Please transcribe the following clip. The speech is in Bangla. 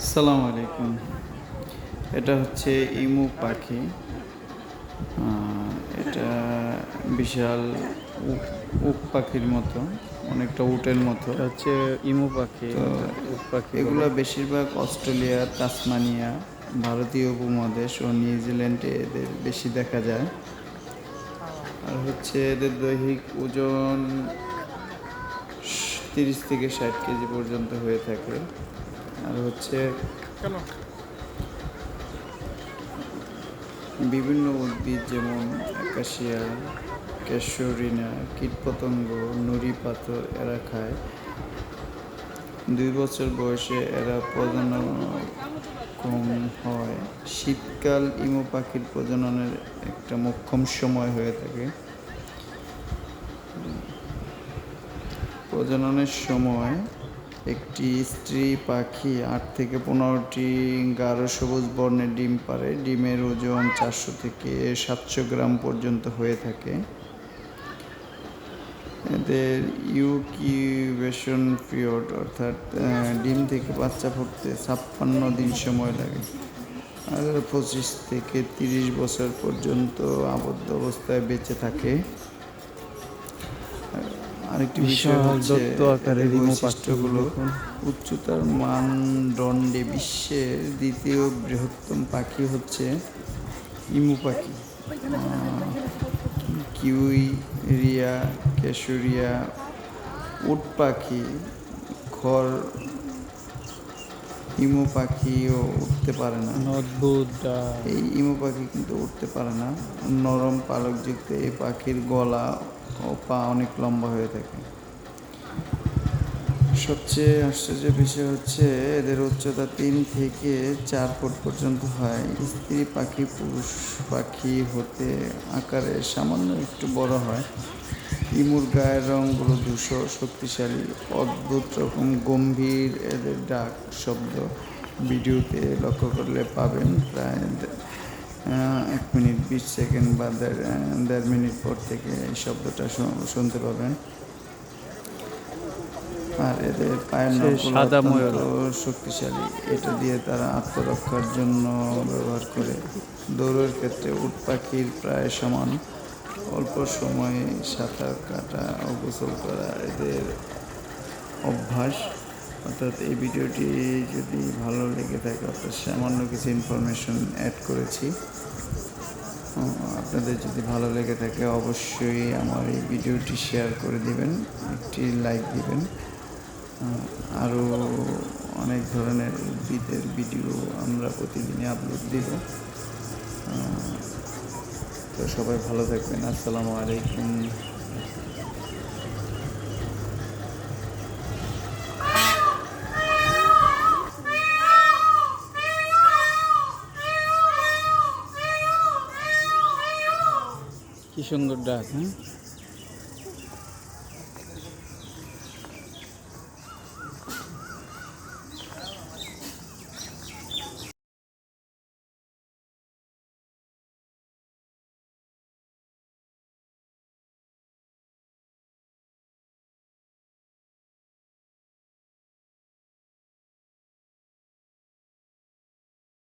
আসসালামু আলাইকুম। এটা হচ্ছে ইমু পাখি। এটা বিশাল উট পাখির মতো অনেকটা উটের মতো। হচ্ছে ইমু পাখি উট পাখি এগুলো বেশিরভাগ অস্ট্রেলিয়া তাসমানিয়া ভারতীয় উপমহাদেশ ও নিউজিল্যান্ডে এদের বেশি দেখা যায়। আর হচ্ছে এদের দৈহিক ওজন তিরিশ থেকে ষাট কেজি পর্যন্ত হয়ে থাকে। আর হচ্ছে বিভিন্ন উদ্ভিদ যেমন অ্যাকাশিয়া ক্যাশরিনা কীটপতঙ্গ নুড়ি পাথর এরা খায়। দুই বছর বয়সে এরা প্রজনন কম হয়। শীতকাল ইমো পাখির প্রজননের একটা মোক্ষম সময় হয়ে থাকে। প্রজননের সময় একটি স্ত্রী পাখি, আট থেকে পনেরোটি গাঢ় সবুজ বর্ণের ডিম পারে ডিমের ওজন চারশো থেকে সাতশো গ্রাম পর্যন্ত হয়ে থাকে। এদের ইউকিউবেশন পিরিয়ড, অর্থাৎ ডিম থেকে বাচ্চা ফুটতে ছাপ্পান্ন দিন সময় লাগে। আর পঁচিশ থেকে তিরিশ বছর পর্যন্ত আবদ্ধ অবস্থায় বেঁচে থাকে। আরেকটি বিষয় হচ্ছে দত্ত আকারের বৈশিষ্ট্যগুলো দেখুন। উচ্চতার মানদণ্ডে বিশ্বের দ্বিতীয় বৃহত্তম পাখি হচ্ছে ইমু পাখি। কিউই রিয়া কেশরিয়া উট পাখি খড় ইমু পাখিও উঠতে পারে না। অদ্ভুত এই ইমু পাখি কিন্তু উঠতে পারে না। নরম পালকযুক্ত এই পাখির গলা ও পা অনেক লম্বা হয়ে থাকে। সবচেয়ে আশ্চর্য বিষয় হচ্ছে এদের উচ্চতা তিন থেকে চার ফুট পর্যন্ত হয়। স্ত্রী পাখি, পুরুষ পাখি হতে আকারে সামান্য একটু বড় হয়। ইমুর গায়ের রঙগুলো ধূসর শক্তিশালী, অদ্ভুত রকম গম্ভীর এদের ডাক শব্দ ভিডিওতে লক্ষ্য করলে পাবেন প্রায় এক মিনিট বিশ সেকেন্ড বা দেড় দেড় মিনিট পর থেকে এই শব্দটা শুনতে পাবেন। আর এদের পায়ের নখগুলো। শক্তিশালী। এটা দিয়ে তারা আত্মরক্ষার জন্য ব্যবহার করে। দৌড়ের ক্ষেত্রে উট পাখির প্রায় সমান। অল্প সময়ে সাঁতার কাটা ও গোসল করা এদের অভ্যাস। অর্থাৎ এই ভিডিওটি যদি ভালো লেগে থাকে, অর্থাৎ সামান্য কিছু ইনফরমেশন অ্যাড করেছি আপনাদের যদি ভালো লেগে থাকে, অবশ্যই আমার এই ভিডিওটি শেয়ার করে দিবেন, একটি লাইক দিবেন। আরও অনেক ধরনের উদ্ভিদের ভিডিও আমরা প্রতিদিনই আপলোড দিব। তো সবাই ভালো থাকবেন। আসসালামু আলাইকুম। কি সুন্দর ডাক হ্যাঁ?